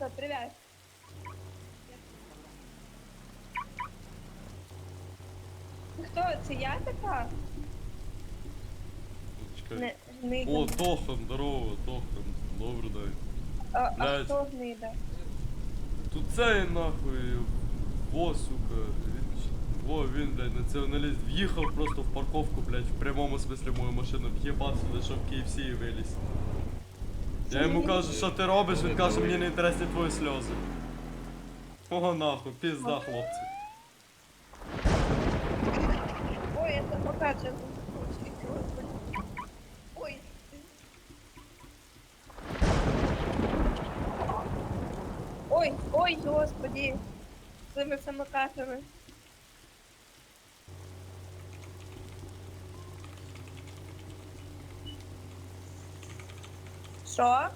господи. Привет. Хто це я така? Чекай. Не, гнида. О, Тохан, здорово, Тохан. Добрий день. а, а блядь. хто гнида? Тут цей нахуй. Во, сука. Він, ч- во, він, блядь, націоналіст. В'їхав просто в парковку, блядь, в прямому смислі мою машину. В'єбав сюди, що в KFC і виліз. Я йому кажу, що ти робиш, він каже, мені не інтересні твої сльози. Ого нахуй, пізда, хлопці. Ой, я сейчас господи. Ой. Ой, ой, господи. З цими самокатами. Що?